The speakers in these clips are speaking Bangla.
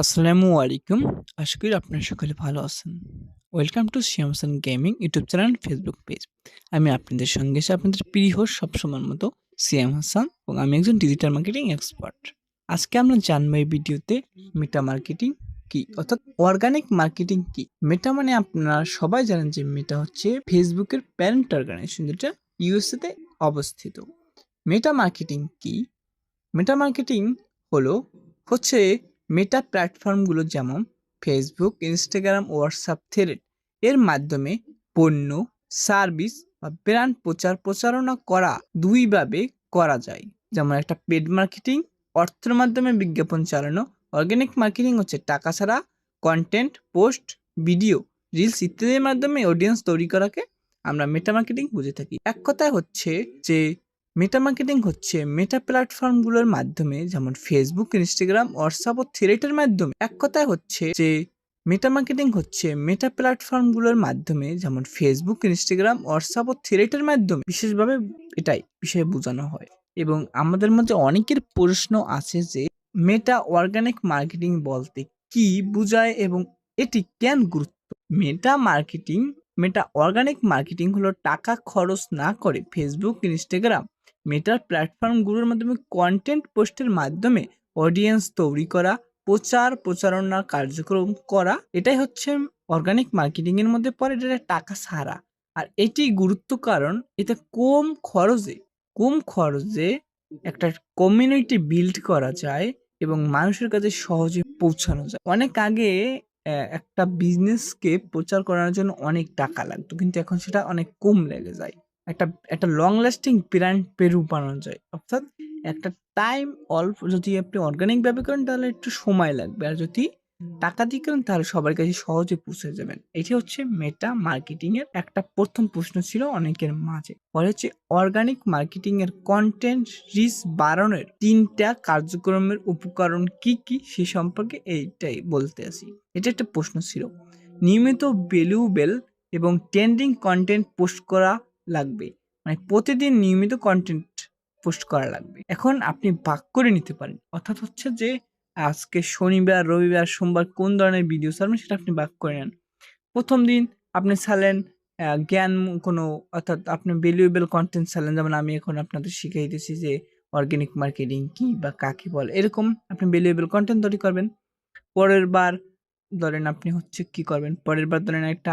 আসসালামু আলাইকুম। আশা করি আপনারা সকলে ভালো আছেন। Welcome to Shiam Hasan gaming YouTube channel Facebook page. আমি আপনাদের সঙ্গে আছি আপনাদের প্রিয়, সবসময়ের মতো সিয়াম হাসান এবং আমি একজন ডিজিটাল মার্কেটিং এক্সপার্ট। আজকে আমরা জানব এই ভিডিওতে মেটা মার্কেটিং কি, অর্থাৎ অর্গানিক মার্কেটিং কি? মেটা মানে আপনারা সবাই জানেন যে মেটা হচ্ছে ফেসবুকের প্যারেন্ট অর্গানাইজেশন যেটা ইউএসএ তে অবস্থিত। মেটা মার্কেটিং কি? মেটা মার্কেটিং হলো হচ্ছে মেটা প্ল্যাটফর্মগুলো যেমন ফেসবুক, ইনস্টাগ্রাম, হোয়াটসঅ্যাপ, থ্রেড এর মাধ্যমে পণ্য, সার্ভিস বা ব্র্যান্ড প্রচার প্রচারণা করা দুইভাবে করা যায়। যেমন একটা পেড মার্কেটিং অর্থের মাধ্যমে বিজ্ঞাপন চালানো, অর্গানিক মার্কেটিং হচ্ছে টাকা ছাড়া কন্টেন্ট, পোস্ট, ভিডিও, রিলস ইত্যাদির মাধ্যমে অডিয়েন্স তৈরি করাকে আমরা মেটা মার্কেটিং বুঝে থাকি। এক কথায় হচ্ছে যে মেটা মার্কেটিং হচ্ছে মেটা প্ল্যাটফর্মগুলোর মাধ্যমে যেমন ফেসবুক, ইনস্টাগ্রাম, হোয়াটসঅ্যাপ ও থ্রেডের মাধ্যমে। এক কথায় হচ্ছে যে মেটা মার্কেটিং হচ্ছে মেটা প্ল্যাটফর্মগুলোর মাধ্যমে যেমন ফেসবুক, ইনস্টাগ্রাম, হোয়াটসঅ্যাপ ও থ্রেডের মাধ্যমে। বিশেষভাবে এটাই বিষয়ে বোঝানো হয়। এবং আমাদের মধ্যে অনেকের প্রশ্ন আছে যে মেটা অর্গানিক মার্কেটিং বলতে কি বোঝায় এবং এটি কেন গুরুত্ব? Meta marketing Meta organic marketing হলো টাকা খরচ না করে ফেসবুক, ইনস্টাগ্রাম মেটার প্ল্যাটফর্মগুলোর মাধ্যমে কন্টেন্ট পোস্টের মাধ্যমে অডিয়েন্স তৈরি করা, প্রচার, প্রচারণা কার্যক্রম করা, এটাই হচ্ছে অর্গানিক মার্কেটিং এর মধ্যে পড়ে এটা টাকা ছাড়া আর এটি গুরুত্ব কারণ, এতে কম খরচে কম খরচে একটা কমিউনিটি বিল্ড করা যায় এবং মানুষের কাছে সহজে পৌঁছানো যায়। অনেক আগে একটা বিজনেসকে প্রচার করার জন্য অনেক টাকা লাগতো, কিন্তু এখন সেটা অনেক কম লেগে যায়। একটা একটা লং লাস্টিং ব্র্যান্ড পেরু বানানো যায়। অর্থাৎ একটা টাইম অল্প, যদি আপনি অর্গানিক ভাবে করেন, তাহলে একটু সময় লাগবে। আর যদি টাকা দিয়ে করেন, তাহলে সবার কাছে সহজে পৌঁছে যাবেন। এটি হচ্ছে মেটা মার্কেটিং এর একটা প্রথম প্রশ্ন ছিল অনেকের মাঝে। পরে হচ্ছে অর্গানিক মার্কেটিং এর কন্টেন্ট রিচ বাড়ানোর তিনটা কার্যক্রমের উপকরণ কি কি, সে সম্পর্কে এইটাই বলতে আসি। এটা একটা প্রশ্ন ছিল। নিয়মিত ভ্যালুয়েবল এবং ট্রেন্ডিং কন্টেন্ট পোস্ট করা লাগবে। মানে প্রতিদিন নিয়মিত কন্টেন্ট পোস্ট করা লাগবে। এখন আপনি ভাগ করে নিতে পারেন। অর্থাৎ হচ্ছে যে, আজকে শনিবার, রবিবার, সোমবার কোন ধরনের ভিডিও ছাড়বেন সেটা আপনি ভাগ করে নেন। প্রথম দিন আপনি ছাড়লেন জ্ঞান কোনো, অর্থাৎ আপনি ভ্যালুয়েবল কন্টেন্ট ছাড়লেন। যেমন আমি এখন আপনাদের শিখাইতেছি যে অর্গানিক মার্কেটিং কি বা কাকে বলে, এরকম আপনি ভ্যালুয়েবল কন্টেন্ট তৈরি করবেন। পরের বার ধরেন আপনি হচ্ছে কি করবেন? পরের বার ধরেন একটা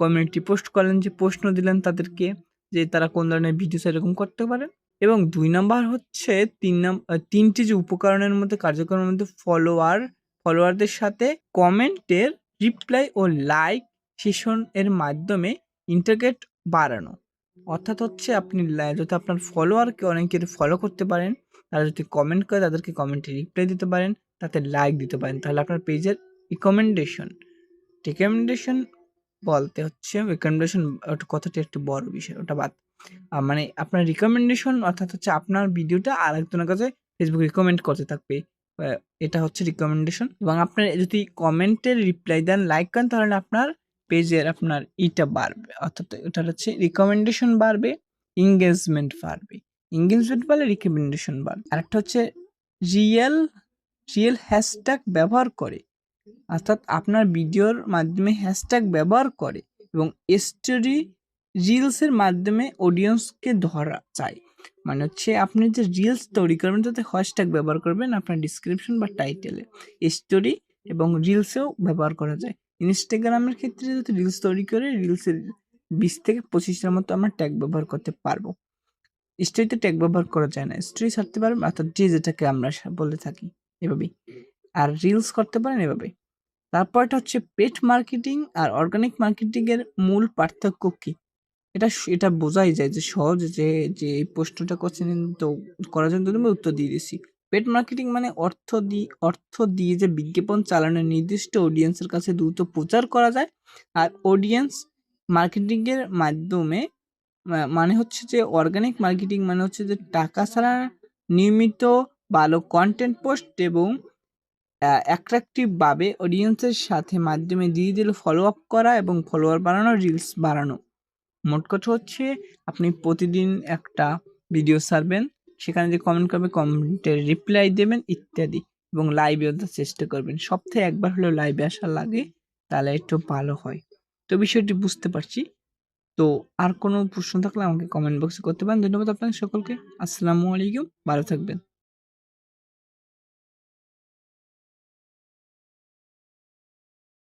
কমিউনিটি পোস্ট করলেন যে, প্রশ্ন দিলেন তাদেরকে। যে তারা কোন ধরনের ভিডিও এরকম করতে পারেন। এবং দুই নাম্বার হচ্ছে তিন নাম্বার তিনটি যে উপকরণের মধ্যে কার্যক্রমের মধ্যে ফলোয়ার ফলোয়ারদের সাথে কমেন্টের রিপ্লাই ও লাইক সেশন এর মাধ্যমে ইন্টারগেট বাড়ানো। অর্থাৎ হচ্ছে আপনি যদি আপনার ফলোয়ারকে অনেকের ফলো করতে পারেন, তারা যদি কমেন্ট করে তাদেরকে কমেন্টে রিপ্লাই দিতে পারেন, তাতে লাইক দিতে পারেন, তাহলে আপনার পেজের রিকমেন্ডেশন রিকমেন্ডেশন বলতে হচ্ছে রিকমেন্ডেশন কথাটা একটু বড় বিষয়, ওটা বাদ। মানে আপনার রিকমেন্ডেশন অর্থাৎ হচ্ছে আপনার ভিডিওটা আর একজনের কাছে ফেসবুক রিকমেন্ড করতে থাকবে। এটা হচ্ছে রিকমেন্ডেশন এবং আপনার যদি কমেন্টের রিপ্লাই দেন লাইক করেন, তাহলে আপনার পেজের আপনার ইটা বাড়বে। অর্থাৎ এটা হচ্ছে রিকমেন্ডেশন বাড়বে ইংগেজমেন্ট বাড়বে। ইংগেজমেন্ট বাড়লে রিকমেন্ডেশন বাড়বে। আরেকটা হচ্ছে রিয়েল রিয়েল হ্যাশট্যাগ ব্যবহার করে অর্থাৎ আপনার ভিডিওর মাধ্যমে হ্যাশট্যাগ ব্যবহার করে এবং স্টোরি রিলসের মাধ্যমে অডিয়েন্সকে ধরা যায় মানে হচ্ছে আপনি যে রিলস তৈরি করবেন, তাতে হ্যাশট্যাগ ব্যবহার করবেন আপনার ডিসক্রিপশন বা টাইটেলে স্টোরি এবং রিলসেও ব্যবহার করা যায়। ইনস্টাগ্রামের ক্ষেত্রে যদি রিলস তৈরি করে রিলসের বিশ থেকে পঁচিশটার মতো আমরা ট্যাগ ব্যবহার করতে পারব। স্টোরিতে ট্যাগ ব্যবহার করা যায় না। স্টোরি ছাড়তে পারবেন, অর্থাৎ যে যেটাকে আমরা বলে থাকি, এভাবেই। আর রিলস করতে পারেন এভাবে তারপরটা হচ্ছে পেট মার্কেটিং আর অর্গানিক মার্কেটিং এর মূল পার্থক্য কি? এটা এটা বোঝাই যায় যে সহজ যে যে এই প্রশ্নটা করছেন তো করার জন্য তুমি উত্তর দিয়ে দিছি পেট মার্কেটিং মানে অর্থ দিয়ে অর্থ দিয়ে যে বিজ্ঞাপন চালানোর নির্দিষ্ট অডিয়েন্সের কাছে দ্রুত প্রচার করা যায় আর অডিয়েন্স মার্কেটিং এর মাধ্যমে মানে হচ্ছে যে অর্গানিক মার্কেটিং মানে হচ্ছে যে টাকা ছাড়া নিয়মিত ভালো কন্টেন্ট পোস্ট এবং অ্যাট্রাকটিভ ভাবে অডিয়েন্সের সাথে মাধ্যমে দিয়ে দিলে ফলো আপ করা এবং ফলোয়ার বাড়ানো রিলস বাড়ানো। মোট কথা হচ্ছে, আপনি প্রতিদিন একটা ভিডিও সারবেন সেখানে যে কমেন্ট করবে কমেন্টের রিপ্লাই দেবেন, ইত্যাদি, এবং লাইভে ওঠার চেষ্টা করবেন। সপ্তাহে একবার হলেও লাইভে আসা লাগে, তাহলে একটু ভালো হয়। তো বিষয়টি বুঝতে পারছি। তো আর কোনো প্রশ্ন থাকলে আমাকে কমেন্ট বক্সে করতে পারেন। ধন্যবাদ আপনাদের সকলকে। আসসালামু আলাইকুম। ভালো থাকবেন।